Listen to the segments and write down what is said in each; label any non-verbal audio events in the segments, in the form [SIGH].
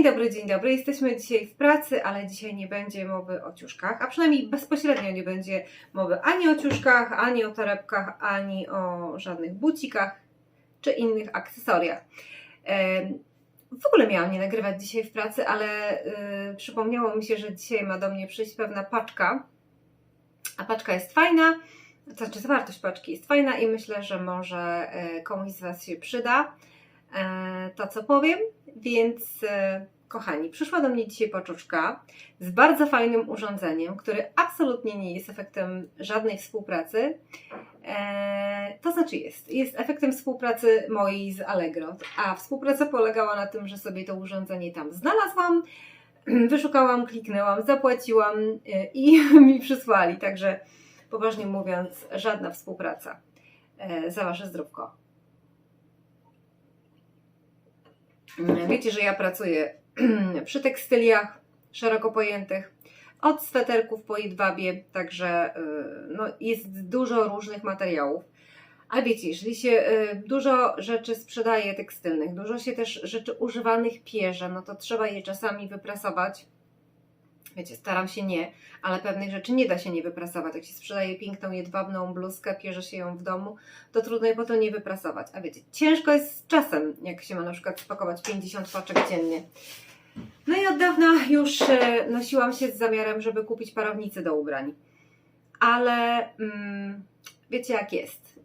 Dzień dobry, dzień dobry. Jesteśmy dzisiaj w pracy, ale dzisiaj nie będzie mowy o ciuszkach, a przynajmniej bezpośrednio nie będzie mowy ani o ciuszkach, ani o torebkach, ani o żadnych bucikach czy innych akcesoriach. Em, W ogóle miałam nie nagrywać dzisiaj w pracy, ale y, przypomniało mi się, że dzisiaj ma do mnie przyjść pewna paczka, a paczka jest fajna, to znaczy zawartość paczki jest fajna i myślę, że może y, komuś z Was się przyda e, to, co powiem. Więc, e, kochani, przyszła do mnie dzisiaj paczuszka z bardzo fajnym urządzeniem, który absolutnie nie jest efektem żadnej współpracy. E, to znaczy jest. Jest efektem współpracy mojej z Allegro. A współpraca polegała na tym, że sobie to urządzenie tam znalazłam, [CLEARS THROAT] wyszukałam, kliknęłam, zapłaciłam e, i [LAUGHS] mi przysłali. Także poważnie mówiąc, żadna współpraca. E, za Wasze zdrówko. Wiecie, że ja pracuję [CLEARS THROAT] przy tekstyliach szeroko pojętych, od sweterków po jedwabie, także y, no, jest dużo różnych materiałów. A wiecie, jeżeli się y, dużo rzeczy sprzedaje tekstylnych, dużo się też rzeczy używanych pierze, no to trzeba je czasami wyprasować. Wiecie, staram się nie, ale pewnych rzeczy nie da się nie wyprasować. Jak się sprzedaje piękną jedwabną bluzkę, pierze się ją w domu, to trudno je potem nie wyprasować. A wiecie, ciężko jest z czasem, jak się ma na przykład spakować 50 paczek dziennie. No i od dawna już e, nosiłam się z zamiarem, żeby kupić parownicę do ubrań. Ale mm, wiecie jak jest.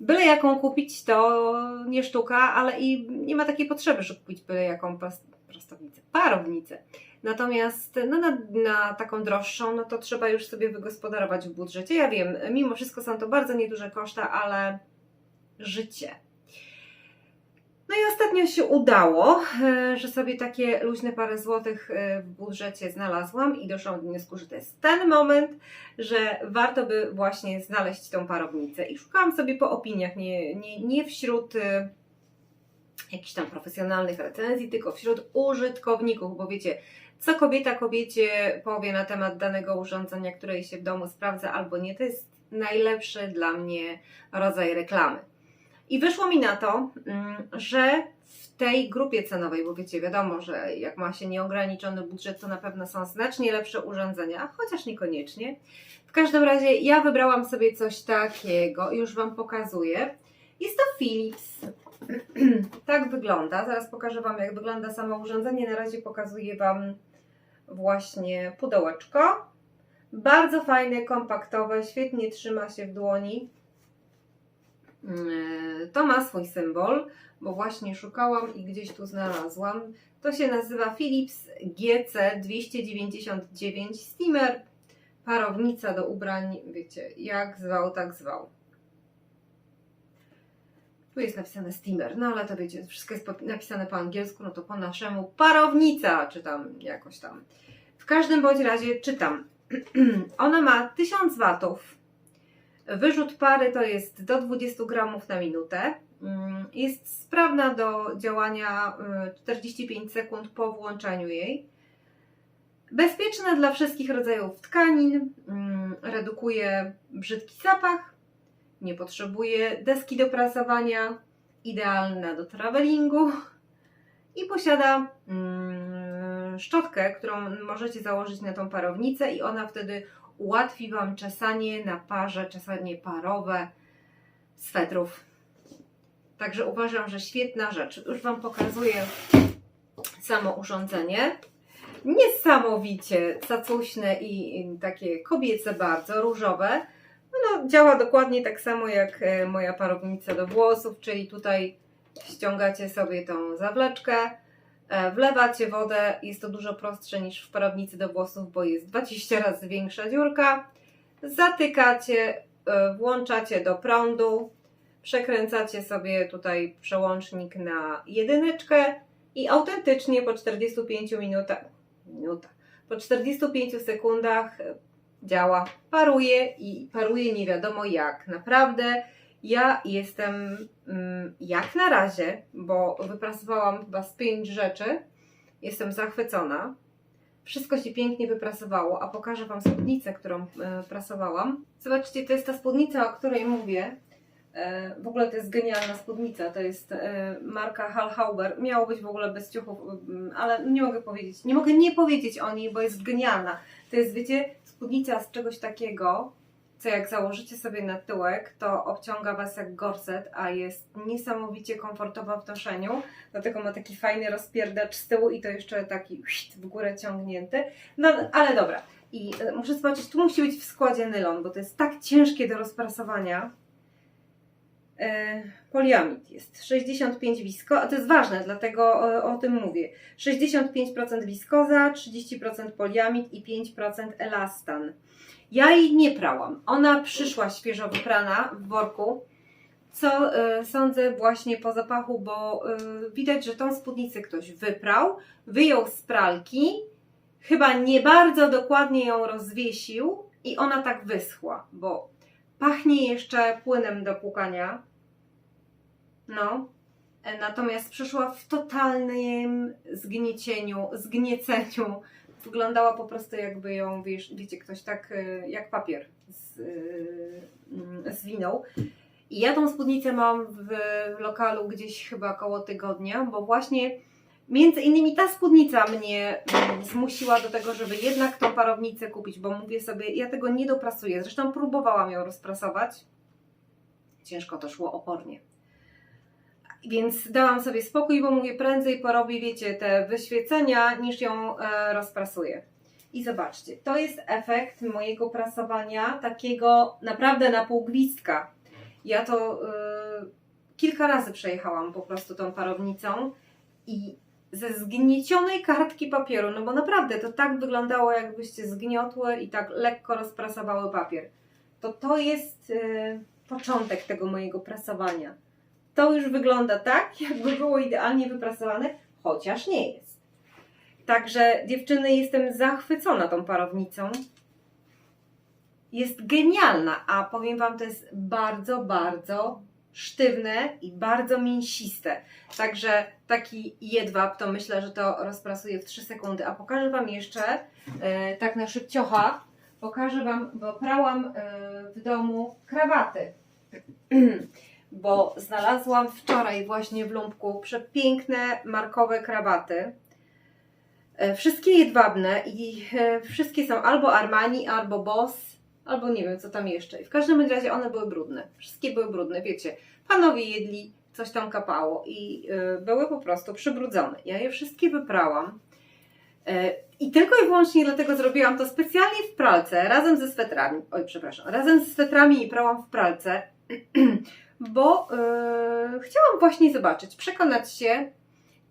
Byle jaką kupić to nie sztuka, ale i nie ma takiej potrzeby, żeby kupić byle jaką pros- prostownicę, parownicę. Natomiast no, na, na taką droższą, no to trzeba już sobie wygospodarować w budżecie. Ja wiem, mimo wszystko są to bardzo nieduże koszta, ale życie. No i ostatnio się udało, e, że sobie takie luźne parę złotych e, w budżecie znalazłam i doszłam do wniosku, że to jest ten moment, że warto by właśnie znaleźć tą parownicę. I szukałam sobie po opiniach, nie, nie, nie wśród e, jakichś tam profesjonalnych recenzji, tylko wśród użytkowników, bo wiecie, co kobieta kobiecie powie na temat danego urządzenia, które się w domu sprawdza albo nie, to jest najlepszy dla mnie rodzaj reklamy. I wyszło mi na to, mm, że w tej grupie cenowej, bo wiecie, wiadomo, że jak ma się nieograniczony budżet, to na pewno są znacznie lepsze urządzenia, chociaż niekoniecznie. W każdym razie ja wybrałam sobie coś takiego, już Wam pokazuję. Jest to Philips. [CLEARS THROAT] tak wygląda. Zaraz pokażę Wam, jak wygląda samo urządzenie. Na razie pokazuję Wam właśnie pudełeczko. Bardzo fajne, kompaktowe, świetnie trzyma się w dłoni. Yy, To ma swój symbol, bo właśnie szukałam i gdzieś tu znalazłam. To się nazywa Philips GC299 Steamer. Parownica do ubrań, wiecie, jak zwał, tak zwał. Tu jest napisane steamer, no ale to wiecie, wszystko jest napisane po angielsku, no to po naszemu parownica, czy tam jakoś tam. W każdym bądź razie czytam. [CLEARS THROAT] Ona ma 1000 watów. Wyrzut pary to jest do 20 gramów na minutę. Mm, Jest sprawna do działania y, 45 sekund po włączaniu jej. Bezpieczna dla wszystkich rodzajów tkanin. mm, Redukuje brzydki zapach. Nie potrzebuje deski do prasowania. Idealna do travelingu. I posiada mm, szczotkę, którą możecie założyć na tą parownicę i ona wtedy ułatwi Wam czesanie na parze, czesanie parowe swetrów. Także uważam, że świetna rzecz. Już Wam pokazuję samo urządzenie. Niesamowicie cacuśne i i takie kobiece bardzo, różowe. No, działa dokładnie tak samo jak e, moja parownica do włosów, czyli tutaj ściągacie sobie tą zawleczkę, e, wlewacie wodę, jest to dużo prostsze niż w parownicy do włosów, bo jest 20 razy większa dziurka. Zatykacie, e, włączacie do prądu, przekręcacie sobie tutaj przełącznik na jedyneczkę i autentycznie po 45 minutach, minuta, po 45 sekundach działa, paruje i paruje nie wiadomo jak. Naprawdę ja jestem mm, jak na razie, bo wyprasowałam chyba z pięć rzeczy, jestem zachwycona. Wszystko się pięknie wyprasowało, a pokażę Wam spódnicę, którą e, prasowałam. Zobaczcie, to jest ta spódnica, o której mówię. E, W ogóle to jest genialna spódnica, to jest e, marka Hallhauber. Miało być w ogóle bez ciuchów, mm, ale nie mogę powiedzieć, nie mogę nie powiedzieć o niej, bo jest genialna. To jest, wiecie, spódnica z czegoś takiego, co jak założycie sobie na tyłek, to obciąga Was jak gorset, a jest niesamowicie komfortowa w noszeniu. Dlatego ma taki fajny rozpierdacz z tyłu i to jeszcze taki w górę ciągnięty. No, ale dobra. I e, muszę zobaczyć, tu musi być w składzie nylon, bo to jest tak ciężkie do rozprasowania. E, poliamid jest 65 wisko, a to jest ważne, dlatego e, o tym mówię. 65% wiskoza, 30% poliamid i 5% elastan. Ja jej nie prałam. Ona przyszła świeżo wyprana w worku, co e, sądzę właśnie po zapachu, bo widać, że tą spódnicę ktoś wyprał, wyjął z pralki, chyba nie bardzo dokładnie ją rozwiesił i ona tak wyschła, bo pachnie jeszcze płynem do płukania. No. E, Natomiast przyszła w totalnym zgniecieniu, zgnieceniu. Wyglądała po prostu jakby ją, wiesz, wiecie, ktoś tak e, jak papier z, e, zwinął. I ja tą spódnicę mam w lokalu gdzieś chyba koło tygodnia, bo właśnie między innymi ta spódnica mnie mm, zmusiła do tego, żeby jednak tą parownicę kupić, bo mówię sobie, ja tego nie doprasuję. Zresztą próbowałam ją rozprasować. Ciężko to szło opornie. Więc dałam sobie spokój, bo mówię, prędzej porobię, wiecie, te wyświecenia, niż ją e, rozprasuję. I zobaczcie, to jest efekt mojego prasowania takiego naprawdę na pół. Ja to e, kilka razy przejechałam po prostu tą parownicą i ze zgniecionej kartki papieru, no bo naprawdę to tak wyglądało, jakbyście zgniotły i tak lekko rozprasowały papier. To to jest e, początek tego mojego prasowania. To już wygląda tak, jakby było idealnie wyprasowane, chociaż nie jest. Także dziewczyny, jestem zachwycona tą parownicą. Jest genialna, a powiem Wam, to jest bardzo, bardzo sztywne i bardzo mięsiste. Także taki jedwab, to myślę, że to rozprasuję w 3 sekundy. A pokażę Wam jeszcze, e, tak na szybciocha, pokażę Wam, bo prałam e, w domu krawaty. [CLEARS THROAT] bo znalazłam wczoraj właśnie w Lumpku przepiękne markowe krawaty. E, Wszystkie jedwabne i e, wszystkie są albo Armani, albo Boss, albo nie wiem co tam jeszcze. I w każdym razie one były brudne. Wszystkie były brudne, wiecie. Panowie jedli, coś tam kapało i e, były po prostu przybrudzone. Ja je wszystkie wyprałam. I tylko i wyłącznie dlatego zrobiłam to specjalnie w pralce, razem ze swetrami. Oj, przepraszam, razem ze swetrami i prałam w pralce, [CLEARS THROAT] bo e, chciałam właśnie zobaczyć, przekonać się,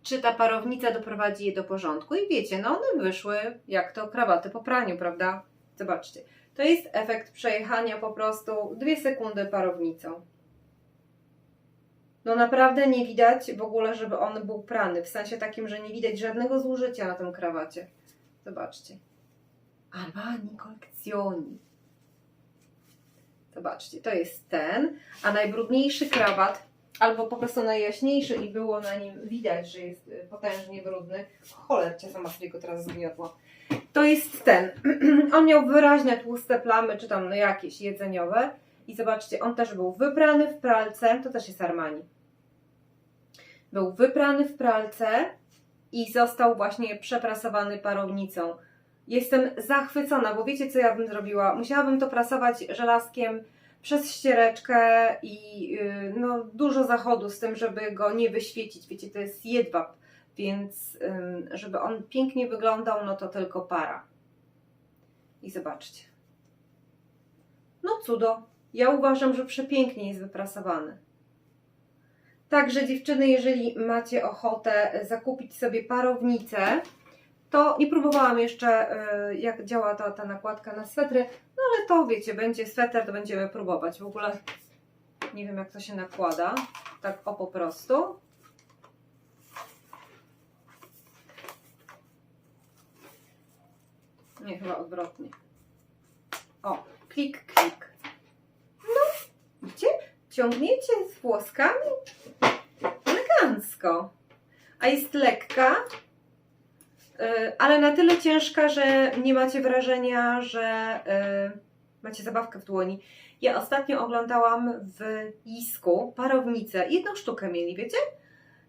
czy ta parownica doprowadzi je do porządku. I wiecie, no one wyszły jak to krawaty po praniu, prawda? Zobaczcie. To jest efekt przejechania po prostu dwie sekundy parownicą. No naprawdę nie widać w ogóle, żeby on był prany. W sensie takim, że nie widać żadnego zużycia na tym krawacie. Zobaczcie. Armani Collezioni. Zobaczcie, to jest ten, a najbrudniejszy krawat, albo po prostu najjaśniejszy i było na nim widać, że jest y, potężnie brudny. Cholercie, sama sobie go teraz zgniotła. To jest ten. [CLEARS THROAT] On miał wyraźne tłuste plamy, czy tam no jakieś jedzeniowe. I zobaczcie, on też był wybrany w pralce, to też jest Armani. Był wyprany w pralce i został właśnie przeprasowany parownicą. Jestem zachwycona, bo wiecie co ja bym zrobiła? Musiałabym to prasować żelazkiem przez ściereczkę i yy, no, dużo zachodu z tym, żeby go nie wyświecić. Wiecie, to jest jedwab, więc żeby on pięknie wyglądał, no to tylko para. I zobaczcie. No cudo. Ja uważam, że przepięknie jest wyprasowany. Także dziewczyny, jeżeli macie ochotę zakupić sobie parownicę, to nie próbowałam jeszcze, y, jak działa ta, ta nakładka na swetry, no ale to wiecie, będzie sweter, to będziemy próbować. W ogóle nie wiem, jak to się nakłada. Tak o po prostu. Nie, chyba odwrotnie. O, klik, klik. No, widzicie? Ciągniecie z włoskami elegancko. A jest lekka, ale na tyle ciężka, że nie macie wrażenia, że y, macie zabawkę w dłoni. Ja ostatnio oglądałam w Isku parownicę. Jedną sztukę mieli, wiecie?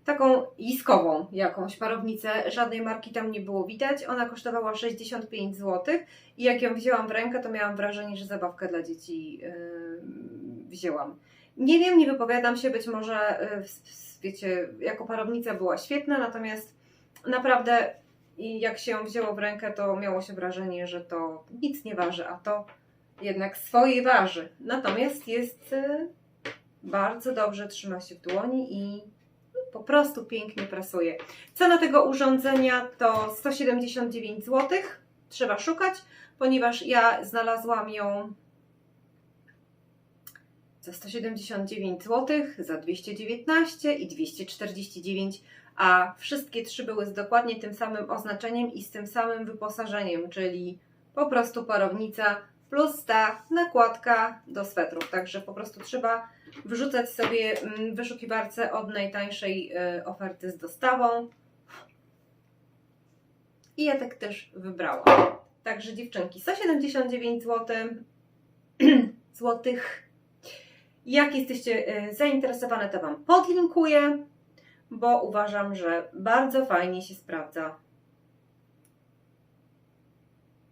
Taką iskową jakąś parownicę. Żadnej marki tam nie było widać. Ona kosztowała 65 zł. I jak ją wzięłam w rękę, to miałam wrażenie, że zabawkę dla dzieci yy, wzięłam. Nie wiem, nie wypowiadam się, być może, yy, wiecie, jako parownica była świetna, natomiast naprawdę i jak się ją wzięło w rękę, to miało się wrażenie, że to nic nie waży, a to jednak swoje waży. Natomiast jest y, bardzo dobrze, trzyma się w dłoni i po prostu pięknie prasuje. Cena tego urządzenia to 179 zł. Trzeba szukać, ponieważ ja znalazłam ją za 179 zł, za 219 i 249 a wszystkie trzy były z dokładnie tym samym oznaczeniem i z tym samym wyposażeniem, czyli po prostu parownica plus ta nakładka do swetrów. Także po prostu trzeba wrzucać sobie mm, w wyszukiwarce od najtańszej y, oferty z dostawą. I ja tak też wybrałam. Także dziewczynki, 179 zł. [CLEARS THROAT] złotych. Jak jesteście y, zainteresowane, to Wam podlinkuję bo uważam, że bardzo fajnie się sprawdza.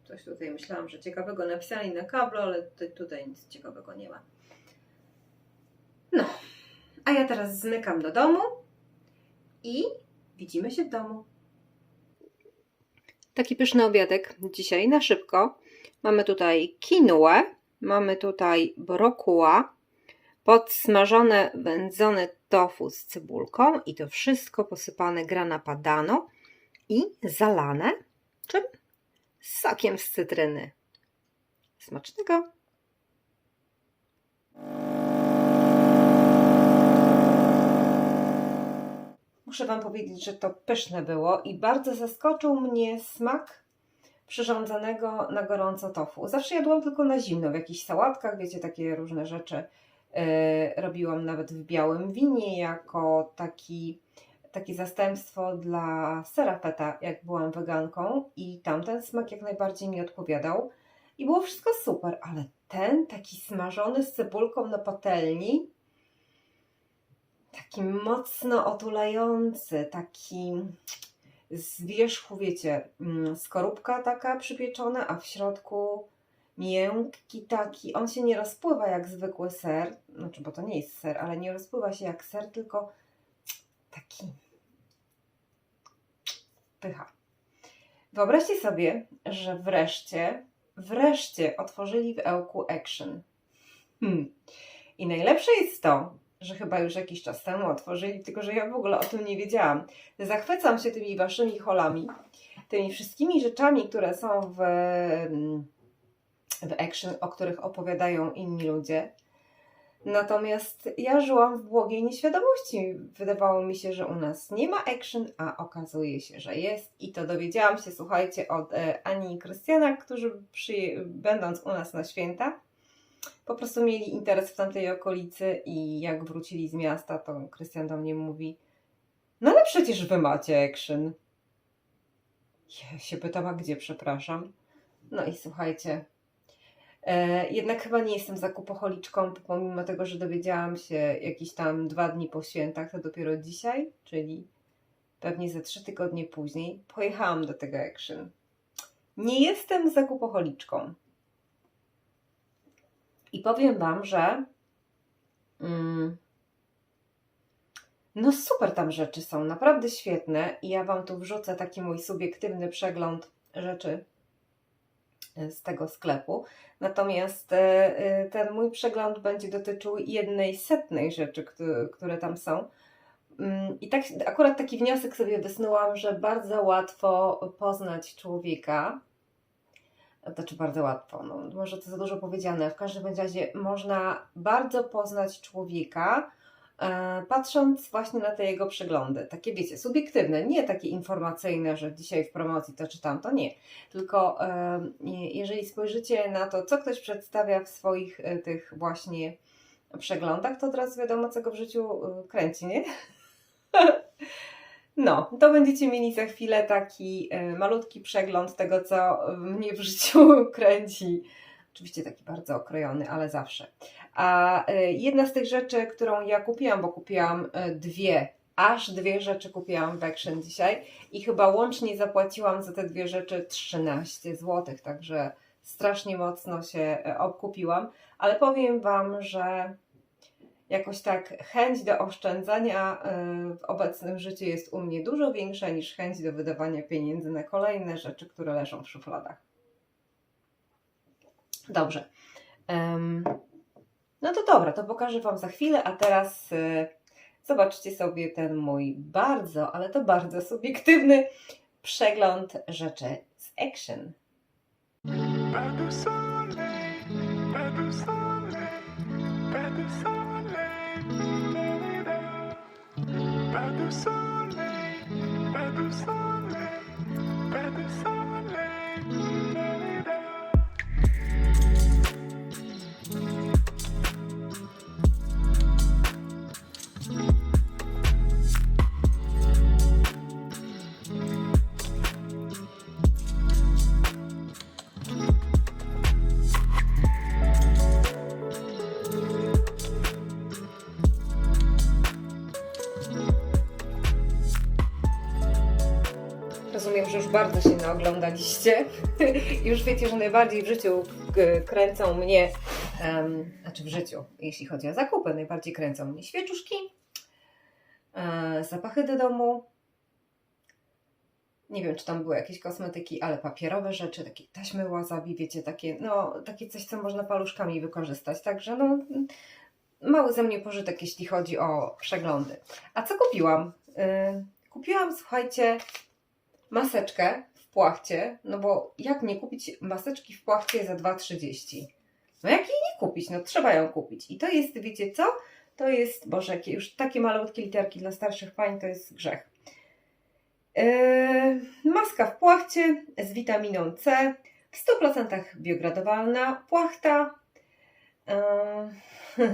Coś tutaj myślałam, że ciekawego napisali na kablu, ale tutaj, tutaj nic ciekawego nie ma. No, a ja teraz zmykam do domu i widzimy się w domu. Taki pyszny obiadek dzisiaj na szybko. Mamy tutaj kinuę, mamy tutaj brokuła, podsmażone wędzone tofu z cebulką i to wszystko posypane grana padano i zalane czym? Sokiem z cytryny. Smacznego! Muszę Wam powiedzieć, że to pyszne było i bardzo zaskoczył mnie smak przyrządzanego na gorąco tofu. Zawsze jadłam tylko na zimno, w jakichś sałatkach, wiecie, takie różne rzeczy robiłam nawet w białym winie jako taki, takie zastępstwo dla sera feta, jak byłam weganką i tamten smak jak najbardziej mi odpowiadał. I było wszystko super, ale ten taki smażony z cebulką na patelni taki mocno otulający, taki z wierzchu, wiecie, mm, skorupka taka przypieczona, a w środku miękki taki, on się nie rozpływa jak zwykły ser, znaczy, bo to nie jest ser, ale nie rozpływa się jak ser, tylko taki pycha. Wyobraźcie sobie, że wreszcie, wreszcie otworzyli w Ełku Action. Hmm. I najlepsze jest to, że chyba już jakiś czas temu otworzyli, tylko że ja w ogóle o tym nie wiedziałam. Zachwycam się tymi waszymi holami, tymi wszystkimi rzeczami, które są w, w Action, o których opowiadają inni ludzie. Natomiast ja żyłam w błogiej nieświadomości. Wydawało mi się, że u nas nie ma action, a okazuje się, że jest. I to dowiedziałam się, słuchajcie, od e, Ani i Krystiana, którzy przy, będąc u nas na święta, po prostu mieli interes w tamtej okolicy i jak wrócili z miasta, to Krystian do mnie mówi no ale przecież wy macie action. Ja się pytam, a gdzie, przepraszam. No i słuchajcie, jednak chyba nie jestem zakupocholiczką, pomimo tego, że dowiedziałam się jakieś tam dwa dni po świętach, to dopiero dzisiaj, czyli pewnie ze trzy tygodnie później, pojechałam do tego action. Nie jestem zakupocholiczką. I powiem Wam, że mm, no super tam rzeczy są, naprawdę świetne. I ja Wam tu wrzucę taki mój subiektywny przegląd rzeczy e, z tego sklepu. Natomiast e, e, ten mój przegląd będzie dotyczył jednej setnej rzeczy, które, tam są. Mm, I tak akurat taki wniosek sobie wysnułam, że bardzo łatwo poznać człowieka. Znaczy bardzo łatwo, no, może to za dużo powiedziane. W każdym razie można bardzo poznać człowieka, patrząc właśnie na te jego przeglądy. Takie wiecie, subiektywne, nie takie informacyjne, że dzisiaj w promocji to czy tamto, nie. Tylko e, jeżeli spojrzycie na to, co ktoś przedstawia w swoich e, tych właśnie przeglądach, to od razu wiadomo, co go w życiu e, kręci, nie? [LAUGHS] No, to będziecie mieli za chwilę taki e, malutki przegląd tego, co mnie w życiu [LAUGHS] kręci Oczywiście taki bardzo okrojony, ale zawsze. A y, jedna z tych rzeczy, którą ja kupiłam, bo kupiłam y, dwie, aż dwie rzeczy kupiłam w Action dzisiaj i chyba łącznie zapłaciłam za te dwie rzeczy 13 zł, także strasznie mocno się y, obkupiłam, ale powiem Wam, że jakoś tak chęć do oszczędzania w obecnym życiu jest u mnie dużo większa niż chęć do wydawania pieniędzy na kolejne rzeczy, które leżą w szufladach. Dobrze. No to dobra, to pokażę Wam za chwilę, a teraz y, zobaczcie sobie ten mój bardzo, ale to bardzo subiektywny przegląd rzeczy z Action. Pas de soleil, pas de soleil, bardzo się naoglądaliście. [LAUGHS] już wiecie, że najbardziej w życiu k- kręcą mnie, em, znaczy w życiu, jeśli chodzi o zakupy, najbardziej kręcą mnie świeczuszki, e, zapachy do domu. Nie wiem, czy tam były jakieś kosmetyki, ale papierowe rzeczy, takie taśmy wasabi, wiecie, takie, no, takie coś, co można paluszkami wykorzystać. Także, no, mały ze mnie pożytek, jeśli chodzi o przeglądy. A co kupiłam? Y, kupiłam, słuchajcie, maseczkę w płachcie, no bo jak nie kupić maseczki w płachcie za 2,30? No jak jej nie kupić? No trzeba ją kupić. I to jest, wiecie co? To jest, boże, już takie malutkie literki dla starszych pań to jest grzech. Yy, maska w płachcie z witaminą C, w 100% biogradowalna płachta. Yy,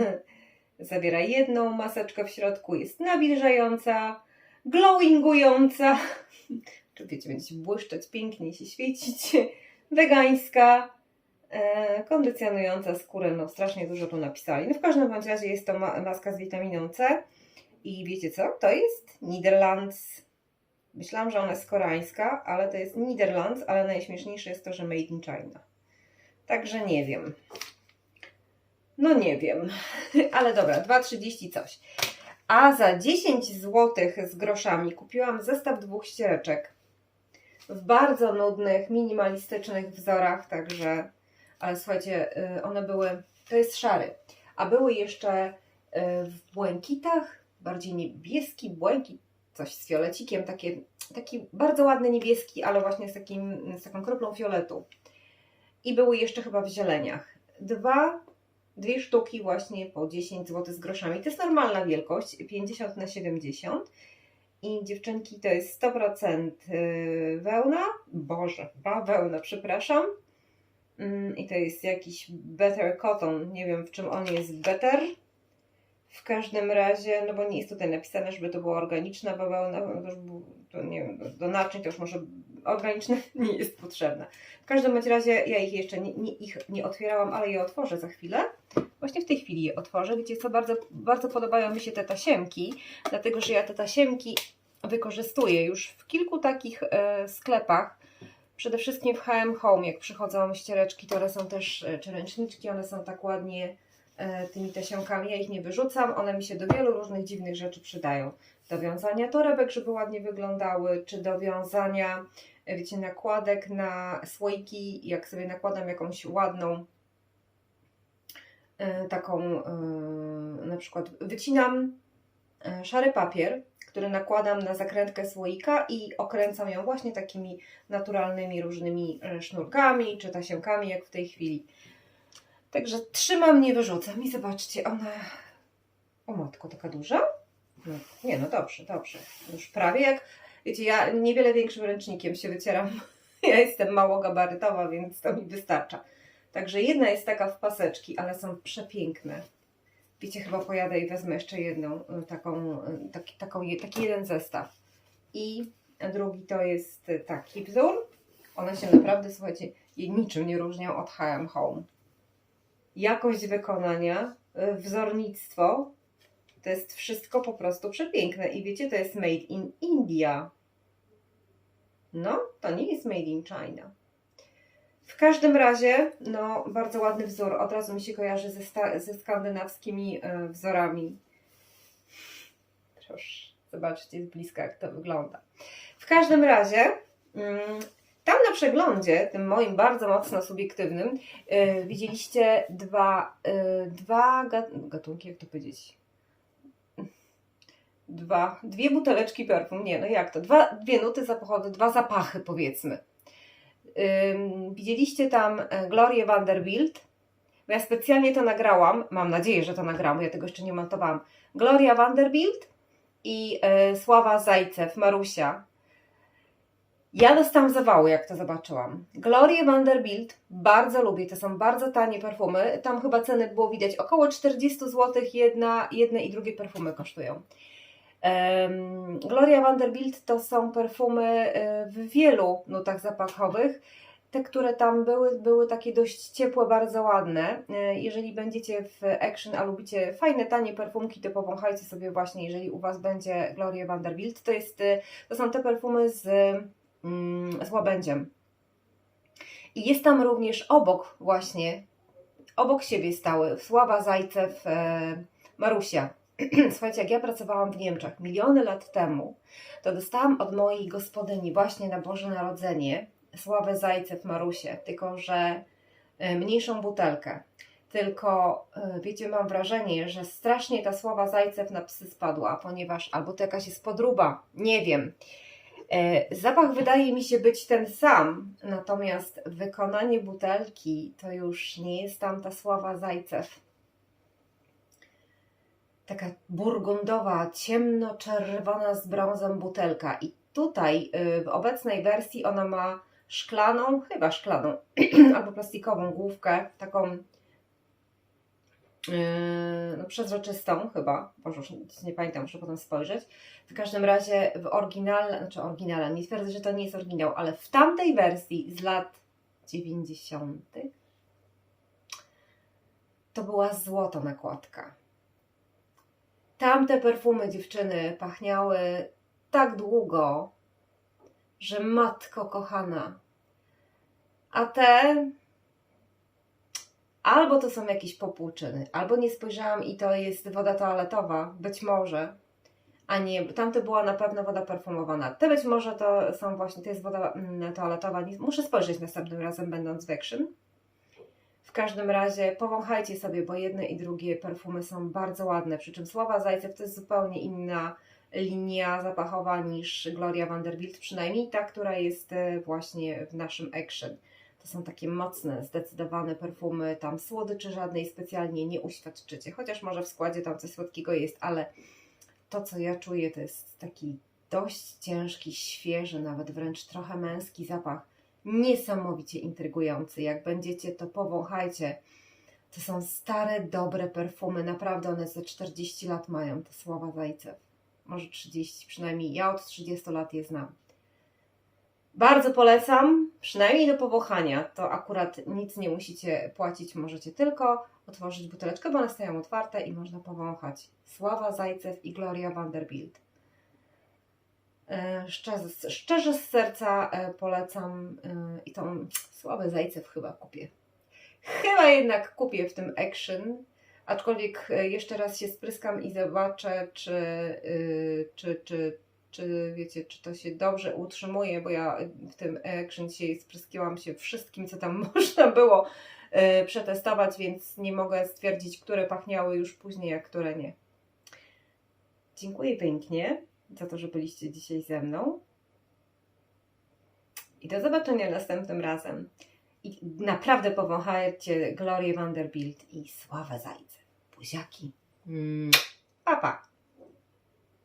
[LAUGHS] zawiera jedną maseczkę w środku, jest nawilżająca, glowingująca, wiecie, będziecie błyszczeć pięknie się świecić, [LAUGHS] wegańska, e, kondycjonująca skórę, no strasznie dużo tu napisali. No w każdym bądź razie jest to ma- maska z witaminą C i wiecie co? To jest Niderlands. Myślałam, że ona jest koreańska, ale to jest Niderlands, ale najśmieszniejsze jest to, że made in China. Także nie wiem. No nie wiem, [LAUGHS] ale dobra, 2,30 coś. A za 10 zł z groszami kupiłam zestaw dwóch ściereczek w bardzo nudnych, minimalistycznych wzorach, także, ale słuchajcie, y, one były, to jest szary, a były jeszcze y, w błękitach, bardziej niebieski błękit, coś z fiolecikiem, takie, taki bardzo ładny niebieski, ale właśnie z, takim, z taką kroplą fioletu. I były jeszcze chyba w zieleniach. Dwa dwie sztuki właśnie po 10 zł z groszami. To jest normalna wielkość, 50 na 70. I dziewczynki to jest 100% y, wełna, boże, bawełna, przepraszam. Mm, I to jest jakiś better cotton, nie wiem w czym on jest better. W każdym razie, no bo nie jest tutaj napisane, żeby to była organiczna bawełna, to, już to nie wiem, do, do naczyń to już może organiczne [LAUGHS] nie jest potrzebne. W każdym razie ja ich jeszcze nie, nie, ich nie otwierałam, ale je otworzę za chwilę. Właśnie w tej chwili je otworzę. Wiecie co, bardzo, bardzo podobają mi się te tasiemki, dlatego że ja te tasiemki wykorzystuję już w kilku takich e, sklepach. Przede wszystkim w H&M Home, jak przychodzą ściereczki, to one są też, e, czy ręczniczki, one są tak ładnie e, tymi tasiemkami. Ja ich nie wyrzucam, one mi się do wielu różnych dziwnych rzeczy przydają. Do wiązania torebek, żeby ładnie wyglądały, czy do wiązania, e, wiecie, nakładek na słoiki. Jak sobie nakładam jakąś ładną taką, e, na przykład wycinam e, szary papier, który nakładam na zakrętkę słoika i okręcam ją właśnie takimi naturalnymi różnymi e, sznurkami czy tasiemkami, jak w tej chwili. Także trzymam, nie wyrzucam i zobaczcie, ona... O matko, taka duża? No, nie, no dobrze, dobrze. Już prawie jak... Wiecie, ja niewiele większym ręcznikiem się wycieram. [LAUGHS] Ja jestem mało gabarytowa, więc to mi wystarcza. Także jedna jest taka w paseczki, ale są przepiękne. Wiecie, chyba pojadę i wezmę jeszcze jedną, y, taką, y, taki, taką, taki jeden zestaw. I drugi to jest y, taki wzór. One się naprawdę, słuchajcie, niczym nie różnią od H&M Home. jakość wykonania, wzornictwo. To jest wszystko po prostu przepiękne. I wiecie, to jest made in India. No, to nie jest made in China. W każdym razie, no, bardzo ładny wzór. Od razu mi się kojarzy ze, ze skandynawskimi e, wzorami. Proszę, zobaczcie z bliska, jak to wygląda. W każdym razie, mm, tam na przeglądzie, tym moim bardzo mocno subiektywnym, e, widzieliście dwa, e, dwa ga- gatunki, jak to powiedzieć? Dwa, dwie buteleczki perfum, nie, no jak to? Dwa, dwie nuty zapachowe, dwa zapachy powiedzmy. Widzieliście tam e, Glorię Vanderbilt. Ja specjalnie to nagrałam. Mam nadzieję, że to nagrałam, bo ja tego jeszcze nie montowałam. Gloria Vanderbilt i e, Sława Zajcew, Marusia. Ja dostałam zawału, jak to zobaczyłam. Glorię Vanderbilt bardzo lubię. To są bardzo tanie perfumy. Tam chyba ceny było widać. Około 40 zł jedna, jedne i drugie perfumy kosztują. Gloria Vanderbilt to są perfumy e, w wielu nutach zapachowych. Te, które tam były, były takie dość ciepłe, bardzo ładne. E, Jeżeli będziecie w Action, a lubicie fajne, tanie perfumki, to powąchajcie sobie właśnie, jeżeli u Was będzie Gloria Vanderbilt. To, jest, e, to są te perfumy z, mm, z łabędziem. I jest tam również obok właśnie, obok siebie stały Sława Zajcew, Marusia. [CLEARS THROAT] Słuchajcie, jak ja pracowałam w Niemczech miliony lat temu, to dostałam od mojej gospodyni właśnie na Boże Narodzenie Sławę Zajcew Marusię, tylko że e, mniejszą butelkę. Tylko e, wiecie, mam wrażenie, że strasznie ta Sława Zajcew na psy spadła, ponieważ albo to jakaś jest podruba, nie wiem. E, Zapach wydaje mi się być ten sam, natomiast wykonanie butelki to już nie jest tam ta Sława Zajcew taka burgundowa, ciemnoczerwona z brązem butelka. I tutaj y, w obecnej wersji ona ma szklaną, chyba szklaną, [CLEARS THROAT] albo plastikową główkę, taką yy, no, przezroczystą chyba, Boże, już nie pamiętam, muszę potem spojrzeć. W każdym razie w oryginale, znaczy oryginale, nie twierdzę, że to nie jest oryginał, ale w tamtej wersji z lat 90. to była złota nakładka. Tamte perfumy dziewczyny pachniały tak długo, że matko kochana. A te albo to są jakieś popłuczyny, albo nie spojrzałam i to jest woda toaletowa, być może. A nie, tamte była na pewno woda perfumowana. Te być może to są właśnie, to jest woda mm, toaletowa. Muszę spojrzeć następnym razem, będąc w action. W każdym razie powąchajcie sobie, bo jedne i drugie perfumy są bardzo ładne. Przy czym Sława Zajcew to jest zupełnie inna linia zapachowa niż Gloria Vanderbilt, przynajmniej ta, która jest e, właśnie w naszym action. To są takie mocne, zdecydowane perfumy, tam słodyczy żadnej specjalnie nie uświadczycie, chociaż może w składzie tam coś słodkiego jest, ale to, co ja czuję, to jest taki dość ciężki, świeży, nawet wręcz trochę męski zapach niesamowicie intrygujący. Jak będziecie, to powąchajcie. To są stare, dobre perfumy. Naprawdę one ze 40 lat mają, te Sława Zajcew. Może 30 przynajmniej. Ja od 30 lat je znam. Bardzo polecam, przynajmniej do powąchania. To akurat nic nie musicie płacić, możecie tylko otworzyć buteleczkę, bo one stoją otwarte i można powąchać. Sława Zajcew i Gloria Vanderbilt. E, Szczerze, szczerze z serca e, polecam e, i tą słabę Zajcew chyba kupię. Chyba jednak kupię w tym action, aczkolwiek jeszcze raz się spryskam i zobaczę, czy, y, czy, czy, czy wiecie, czy to się dobrze utrzymuje, bo ja w tym action dzisiaj spryskiłam się wszystkim, co tam [LAUGHS] można było przetestować, więc nie mogę stwierdzić, które pachniały już później, a które nie. Dziękuję pięknie za to, że byliście dzisiaj ze mną. I do zobaczenia następnym razem. I naprawdę powąchajcie Glorię Vanderbilt i Sławę Zajce. Buziaki. Mm. Pa, pa.